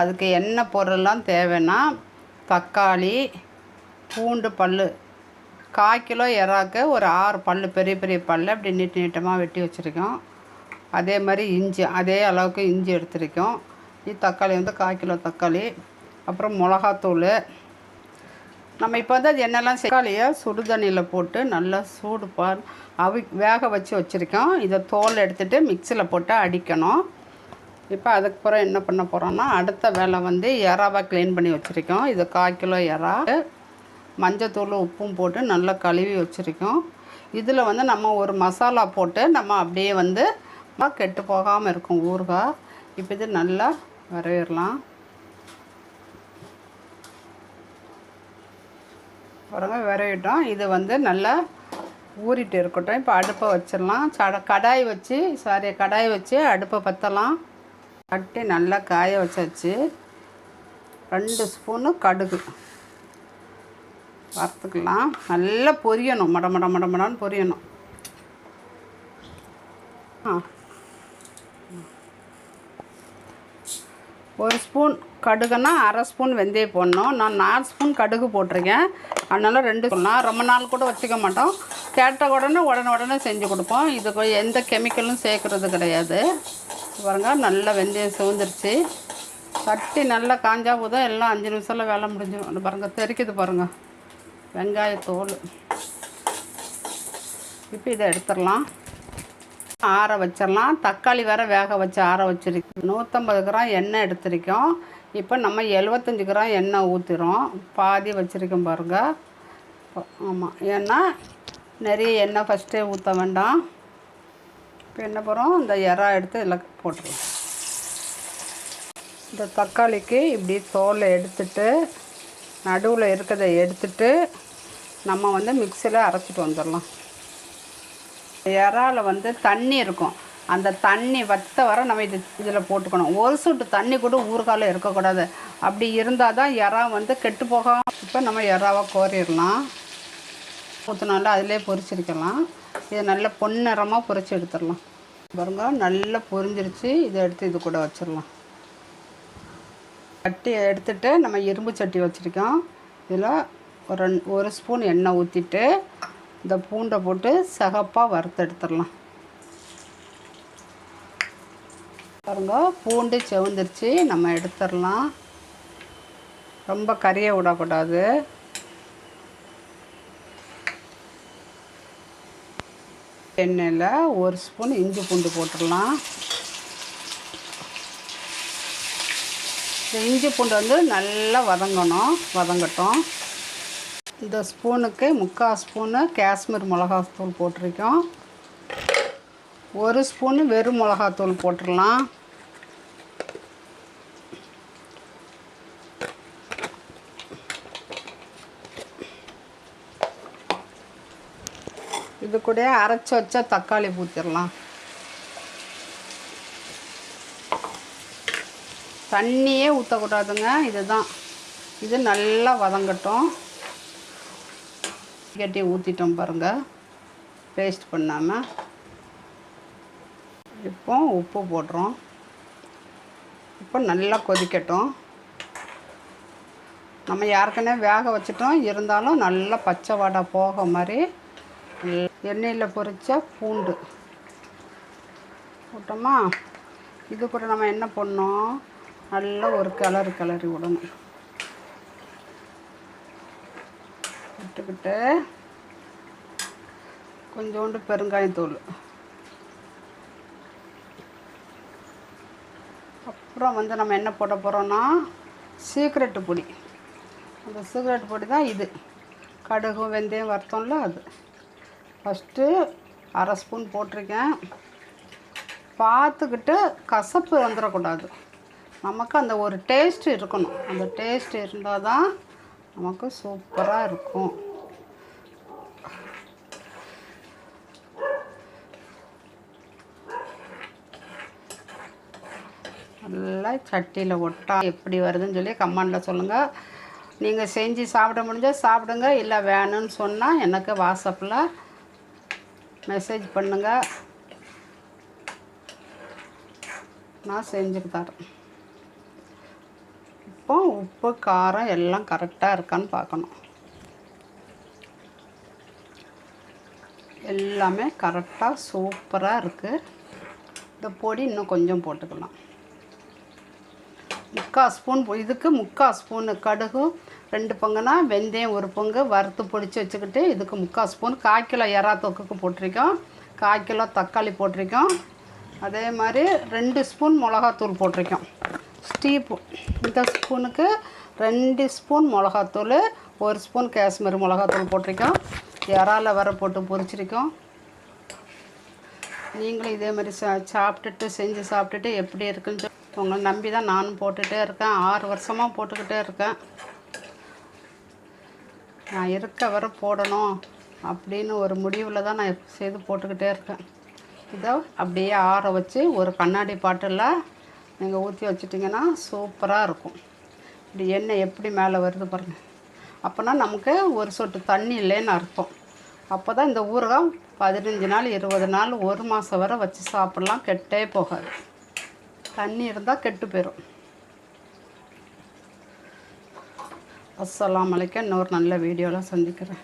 அதுக்கு என்ன பொருள்லாம் தேவைன்னா தக்காளி பூண்டு பல் கால் கிலோ இறாக்கு ஒரு ஆறு பல் பெரிய பெரிய பல் அப்படி நீட்டு நீட்டமாக வெட்டி வச்சுருக்கோம். அதே மாதிரி இஞ்சி அதே அளவுக்கு இஞ்சி எடுத்திருக்கோம். இது தக்காளி வந்து கால் கிலோ தக்காளி. அப்புறம் மிளகாத்தூள். நம்ம இப்போ வந்து அது என்னெல்லாம் தக்காளியை சுடு தண்ணியில் போட்டு நல்லா சூடு பா அவி வேக வச்சு வச்சுருக்கோம். இதை தோல் எடுத்துகிட்டு மிக்சியில் போட்டு அடிக்கணும். இப்போ அதுக்கப்புறம் என்ன பண்ண போகிறோன்னா அடுத்த வேலை வந்து எறாவை க்ளீன் பண்ணி வச்சுருக்கோம். இது கால் கிலோ எறா மஞ்சத்தூள் உப்பும் போட்டு நல்லா கழுவி வச்சுருக்கோம். இதில் வந்து நம்ம ஒரு மசாலா போட்டு நம்ம அப்படியே வந்து கெட்டு போகாமல் இருக்கும் ஊறுகாய். இப்போ இது நல்லா வரவேறலாம் பாருங்க விரவிட்டோம் இது வந்து நல்லா ஊறிட்டு இருக்கட்டும். இப்போ அடுப்பை வச்சிடலாம். சட கடாய் வச்சு சாரி கடாய் வச்சு அடுப்பை பற்றலாம் கட்டி நல்லா காய வச்சாச்சு. ரெண்டு ஸ்பூனு கடுகு. வறுத்துக்கலாம். நல்லா பொரியணும். மட மட மட மடன்னு பொரியணும். ஆ. ஒரு ஸ்பூன் கடுகுன்னா அரை ஸ்பூன் வெந்தயம் போடணும். நான் நாலு ஸ்பூன் கடுகு போட்டிருக்கேன். அதனால் ரெண்டு சொல்லலாம் ரொம்ப நாள் கூட வச்சுக்க மாட்டோம். கேட்ட உடனே உடனே உடனே செஞ்சு கொடுப்போம். இதுக்கு எந்த கெமிக்கலும் சேர்க்குறது கிடையாது. பாருங்க. நல்லா வெந்தயம் சிவந்துருச்சு. சட்டி நல்லா காஞ்சா போதும். எல்லாம் அஞ்சு நிமிஷத்தில் வேலை முடிஞ்சிடும். அந்த பாருங்கள் தெறிக்குது பாருங்கள் வெங்காயத்தோல் இப்போ இதை எடுத்துடலாம். ஆற வச்சிடலாம். தக்காளி வேற வேக வச்சு ஆற வச்சிருக்கோம். நூற்றம்பது கிராம் எண்ணெய் எடுத்திருக்கோம். இப்போ நம்ம எழுபத்தஞ்சி கிராம் எண்ணெய் ஊற்றுறோம் பாதி வச்சுருக்கோம் பாருங்கள் ஆமாம் ஏன்னா நிறைய எண்ணெய் ஃபஸ்ட்டே ஊற்ற வேண்டாம். இப்போ என்ன போகிறோம் இந்த இறா எடுத்து இதில் போட்டுருவோம். இந்த தக்காளிக்கு இப்படி தோலை எடுத்துட்டு நடுவில் இருக்கிறத எடுத்துட்டு நம்ம வந்து மிக்சியில் அரைச்சிட்டு வந்துடலாம் இறாவில் வந்து தண்ணி இருக்கும். அந்த தண்ணி வத்த வர நம்ம இது இதில் போட்டுக்கணும். ஒரு சொட்டு தண்ணி கூட ஊறுகால இருக்கக்கூடாது. அப்படி இருந்தால் தான் இறா வந்து கெட்டு போகாம இப்போ நம்ம இறாவை கோரிடலாம். ஊற்றினால அதிலே பொரிச்சிருக்கலாம். இதை நல்லா பொன்னிறமாக பொறிச்சு எடுத்துடலாம். பாருங்க நல்லா பொரிஞ்சிருச்சு. இதை எடுத்து இது கூட வச்சிடலாம். சட்டி எடுத்துட்டு நம்ம இரும்பு சட்டி வச்சுருக்கோம். இதில் ஒரு ரெண் ஒரு ஸ்பூன் எண்ணெய் ஊற்றிட்டு இந்த பூண்டை போட்டு சகப்பாக வறுத்து எடுத்துடலாம். பாருங்க பூண்டு செவந்துருச்சு. நம்ம எடுத்துடலாம். ரொம்ப கறியை விடக்கூடாது. எண்ணெயில் ஒரு ஸ்பூன் இஞ்சி பூண்டு போட்டுடலாம். இந்த இஞ்சி பூண்டு வந்து நல்லா வதங்கணும் வதங்கட்டும். இந்த ஸ்பூனுக்கு முக்கால் ஸ்பூனு காஷ்மீர் மிளகாத்தூள் போட்டிருக்கோம். ஒரு ஸ்பூனு வெறும் மிளகாத்தூள் போட்டுடலாம். இது கூட அரைச்சி வச்சா தக்காளி ஊற்றிடலாம் தண்ணியே ஊற்றக்கூடாதுங்க இதுதான். இது நல்லா வதங்கட்டும். கட்டி ஊற்றிட்டோம் பாருங்கள் பேஸ்ட் பண்ணாமல் இப்போ உப்பு போடுறோம். இப்போ நல்லா கொதிக்கட்டும். நம்ம ஏற்கனவே வேக வச்சிட்டோம் இருந்தாலும் நல்லா பச்சை வடை போக மாதிரி நல்லா எண்ணெயில் பொரிச்ச பூண்டு. போட்டோமா? இது கூட நம்ம என்ன பண்ணோம்? நல்லா ஒரு கிளறு கிளறி விடணும். விட்டுக்கிட்டு கொஞ்சோண்டு பெருங்காயத்தூள். அப்புறம் வந்து நம்ம என்ன போட போகிறோன்னா சீக்ரெட்டு பொடி. அந்த சீக்ரெட் பொடி தான் இது. கடுகு வெந்தயம் வருத்தம்ல அது. ஃபஸ்ட்டு அரை ஸ்பூன் போட்டிருக்கேன். பார்த்துக்கிட்டு கசப்பு வந்துடக்கூடாது. நமக்கு அந்த ஒரு டேஸ்ட் இருக்கணும். அந்த டேஸ்ட் இருந்தால் தான் நமக்கு சூப்பராக இருக்கும். நல்லா சட்டியில் ஒட்டா எப்படி வருதுன்னு சொல்லி கமெண்டில் சொல்லுங்கள் நீங்கள் செஞ்சு சாப்பிட முடிஞ்சால் சாப்பிடுங்க இல்லை வேணும்னு சொன்னால் எனக்கு வாட்ஸ்அப்பில் மெசேஜ் பண்ணுங்கள் நான் செஞ்சு தரேன். இப்போ உப்பு காரம் எல்லாம் கரெக்டாக இருக்கான்னு பார்க்கணும். எல்லாமே கரெக்டாக சூப்பராக இருக்குது இந்த பொடி இன்னும் கொஞ்சம் போட்டுக்கலாம். முக்கால் ஸ்பூன் இதுக்கு முக்கால் ஸ்பூனு கடுகு ரெண்டு பங்குனா வெந்தயம் ஒரு பங்கு வறுத்து பொடிச்சு வச்சுக்கிட்டு இதுக்கு முக்கால் ஸ்பூன் கால் கிலோ எறா தொக்குக்கு போட்டிருக்கோம். கால் கிலோ தக்காளி போட்டிருக்கோம். அதே மாதிரி ரெண்டு ஸ்பூன் மிளகாத்தூள் போட்டிருக்கோம். ஸ்டீப்பு இந்த ஸ்பூனுக்கு ரெண்டு ஸ்பூன் மிளகாத்தூள் ஒரு ஸ்பூன் காஷ்மீர் மிளகாத்தூள் போட்டிருக்கோம். இறால வர போட்டு பொரிச்சிருக்கோம். நீங்களும் இதே மாதிரி சா சாப்பிட்டுட்டு செஞ்சு சாப்பிட்டுட்டு எப்படி இருக்குன்னு உங்களை நம்பி தான் நானும் போட்டுகிட்டே இருக்கேன். ஆறு வருஷமாக போட்டுக்கிட்டே இருக்கேன். நான் இருக்க வரை போடணும் அப்படின்னு ஒரு முடிவில் தான் நான் செய்து போட்டுக்கிட்டே இருக்கேன். இதோ அப்படியே ஆற வச்சு ஒரு கண்ணாடி பாட்டில் நீங்கள் ஊற்றி வச்சிட்டிங்கன்னா சூப்பராக இருக்கும். இப்படி எண்ணெய் எப்படி மேலே வருது பாருங்கள் அப்போனா நமக்கு ஒரு சொட்டு தண்ணி இல்லைன்னு அர்த்தம். அப்போ தான் இந்த ஊறுகாய் பதினஞ்சு நாள் இருபது நாள் ஒரு மாதம் வரை வச்சு சாப்பிட்லாம் கெட்டே போகாது. தண்ணி இருந்தால் கெட்டு போயிடும் அஸ்ஸலாமு அலைக்கும் இன்னொரு நல்ல வீடியோவில் சந்திக்கிறேன்.